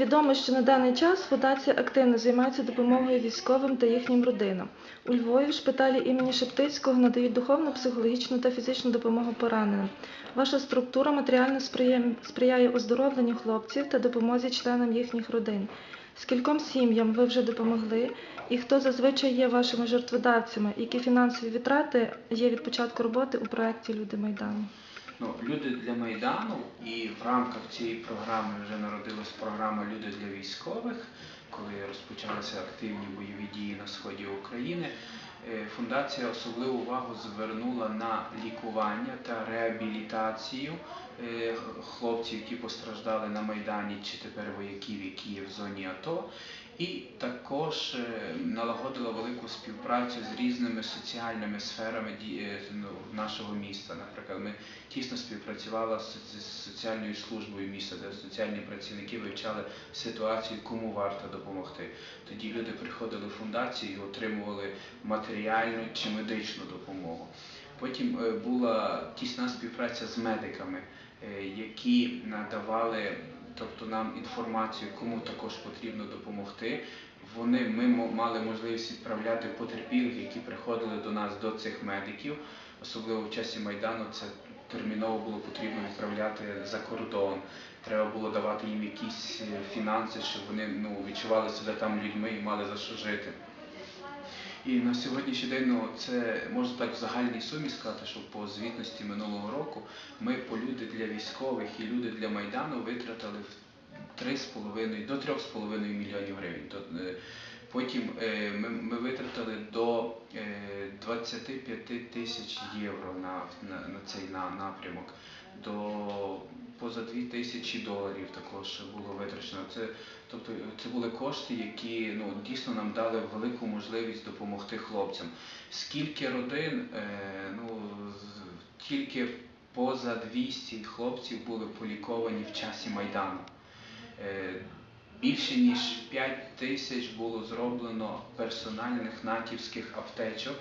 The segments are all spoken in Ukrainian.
відомо, що на даний час фундація активно займається допомогою військовим та їхнім родинам. У Львові в шпиталі імені Шептицького надають духовну, психологічну та фізичну допомогу пораненим. Ваша структура матеріально сприяє, оздоровленню хлопців та допомозі членам їхніх родин. Скільком сім'ям ви вже допомогли, і хто зазвичай є вашими жертводавцями, які фінансові витрати є від початку роботи у проєкті Люди Майдану? Ну, люди для Майдану і в рамках цієї програми вже народилась програма Люди для військових, коли розпочалися активні бойові дії на сході України. Е, Фундація особливу увагу звернула на лікування та реабілітацію е, хлопців, які постраждали на Майдані, чи тепер вояків, які є в зоні АТО. І також е, налагодила велику співпрацю з різними соціальними сферами ну, нашого міста. Наприклад, ми тісно співпрацювала з соціальною службою міста, де соціальні працівники вивчали ситуацію, кому варто допомогти. Тоді люди приходили в фундацію і отримували матеріальну чи медичну допомогу. Потім е, була тісна співпраця з медиками, е, які надавали тобто нам інформацію, кому також потрібно допомогти. Вони ми мали можливість відправляти потерпілих, які приходили до нас до цих медиків, особливо в часі майдану. Це терміново було потрібно відправляти за кордон. Треба було давати їм якісь е, фінанси, щоб вони ну, відчували себе там людьми і мали за що жити. І на сьогоднішній день ну, це можна так в загальній сумі сказати, що по звітності минулого року ми по люди для військових і люди для Майдану витратили в 3,5 до 3,5 мільйонів гривень. Е, Потім е, ми, витратили до 25 тисяч євро на, на, на цей на, напрямок. До поза 2 тисячі доларів також було витрачено. Це, тобто, це були кошти, які ну, дійсно нам дали велику можливість допомогти хлопцям. Скільки родин, е, ну, тільки поза 200 хлопців були поліковані в часі Майдану. Е, Більше ніж 5 тисяч було зроблено персональних натівських аптечок,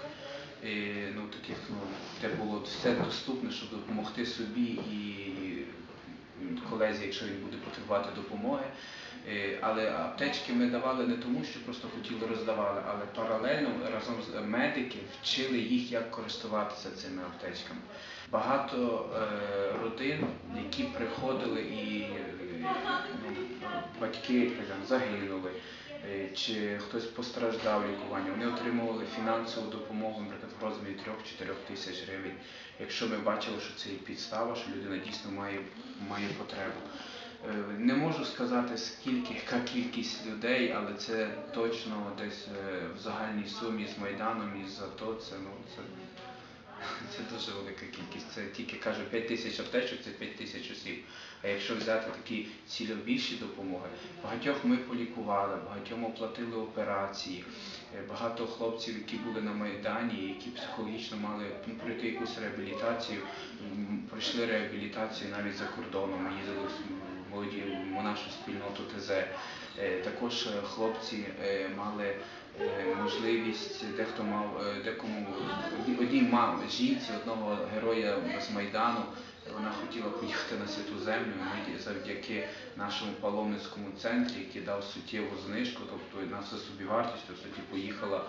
ну, таких, ну, де було все доступне, щоб допомогти собі і колезі, якщо він буде потребувати допомоги. Але аптечки ми давали не тому, що просто хотіли роздавали, але паралельно разом з медики вчили їх, як користуватися цими аптечками. Багато е, родин, які приходили і ну, батьки там, загинули, чи хтось постраждав лікування, вони отримували фінансову допомогу, наприклад, в розмірі 3-4 тисяч гривень. Якщо ми бачили, що це є підстава, що людина дійсно має, має потребу. Е, Не можу сказати, скільки, яка кількість людей, але це точно десь е, в загальній сумі з Майданом і з АТО, це, ну, це, це дуже велика кількість. Це тільки кажу 5 тисяч аптечок, це 5 тисяч осіб. А якщо взяти такі цільовіші допомоги, багатьох ми полікували, багатьом оплатили операції, Е, багато хлопців, які були на Майдані, які психологічно мали ну, пройти якусь реабілітацію, пройшли реабілітацію навіть за кордоном. Їздили молоді нашу спільноту ТЗ. Е, Також хлопці е, мали е, можливість, дехто мав декому одній- мав жінці одного героя з Майдану. Вона хотіла поїхати на святу землю. Ми завдяки нашому паломницькому центрі, який дав суттєву знижку, тобто на це собівартість, в суті поїхала,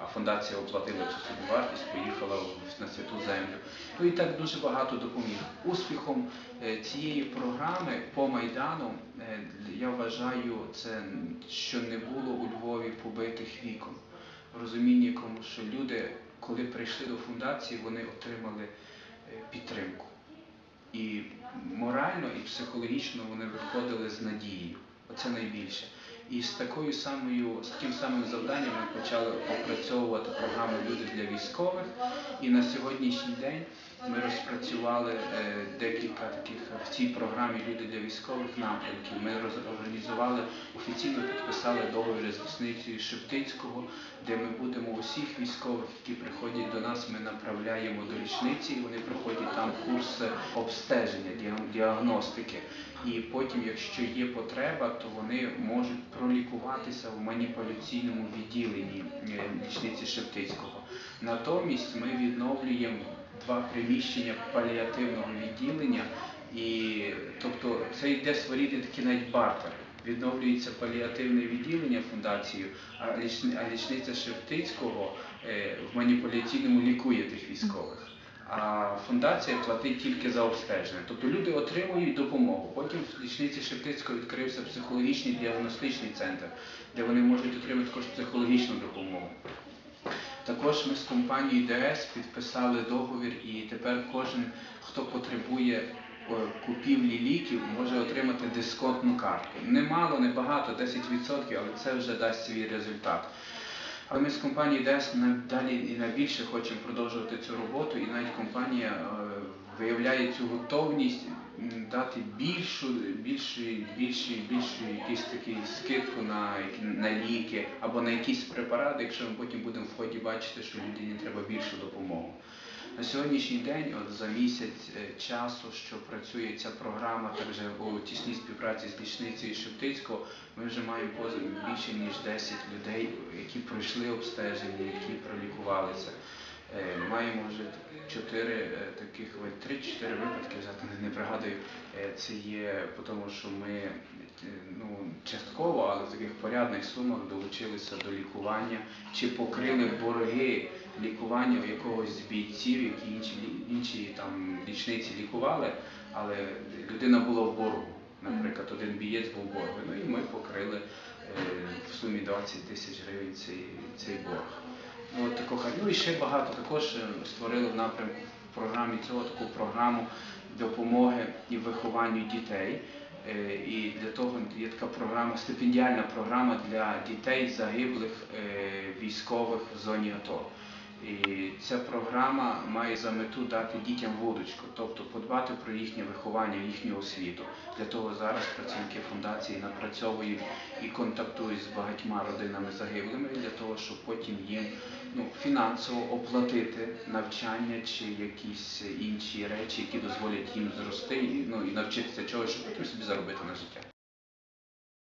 а фундація оплатила цю собівартість, поїхала в- на святу землю. Ну і так дуже багато допоміг. Успіхом е, цієї програми по Майдану е, я вважаю це, що не було у Львові побитих вікон. Розуміння, кому що люди, коли прийшли до фундації, вони отримали е, підтримку. І морально, і психологічно вони виходили з надією. Оце найбільше. І з такою самою, з таким самим завданням ми почали опрацьовувати програму Люди для військових. І на сьогоднішній день ми розпрацювали е, декілька таких в цій програмі Люди для військових напрямків. Ми організували офіційно підписали договір з лісницею Шептицького, де ми будемо усіх військових, які приходять до нас, ми направляємо до лічниці, і вони проходять там курс обстеження, діаг- діагностики. І потім, якщо є потреба, то вони можуть пролікуватися в маніпуляційному відділенні е, лічниці Шептицького. Натомість ми відновлюємо два приміщення паліативного відділення, і тобто це йде своєрідний такий навіть бартер. відновлюється паліативне відділення фундацією, а лічниця Шептицького е, в маніпуляційному лікує тих військових. А фундація платить тільки за обстеження. Тобто люди отримують допомогу. Потім в лічниці Шептицького відкрився психологічний діагностичний центр, де вони можуть отримати також психологічну допомогу. Також ми з компанією ДС підписали договір, і тепер кожен, хто потребує купівлі ліків, може отримати дисконтну картку. Немало, не багато, 10%, але це вже дасть свій результат. Але ми з компанією ДЕС далі і найбільше хочемо продовжувати цю роботу, і навіть компанія е, виявляє цю готовність дати більшу, більшу, більшу, більшу якийсь такий скидку на, на ліки або на якісь препарати, якщо ми потім будемо в ході бачити, що людині треба більшу допомогу. На сьогоднішній день, от за місяць е, часу, що працює ця програма, так вже у тісній співпраці з лічницею Шептицького, ми вже маємо позов більше ніж 10 людей, які пройшли обстеження, які пролікувалися. Е, Маємо вже чотири е, таких три-чотири випадки, вже не- пригадую. Е, Це є тому, що ми е, ну, частково, але в таких порядних сумах долучилися до лікування чи покрили борги лікування у якогось з бійців, які інші, інші там лічниці лікували, але людина була в боргу. Наприклад, один бієць був боргу. Ну і ми покрили в сумі 20 тисяч гривень цей, цей борг. Ну, і ще багато також е, створили в напрямку в програмі цього таку програму допомоги і вихованню дітей. Е, І для того є така програма, стипендіальна програма для дітей загиблих е, військових в зоні АТО. І ця програма має за мету дати дітям вудочку, тобто подбати про їхнє виховання, їхню освіту. Для того зараз працівники фундації напрацьовують і контактують з багатьма родинами загиблими для того, щоб потім їм ну, фінансово оплатити навчання чи якісь інші речі, які дозволять їм зрости ну, і навчитися чогось, щоб потім собі заробити на життя.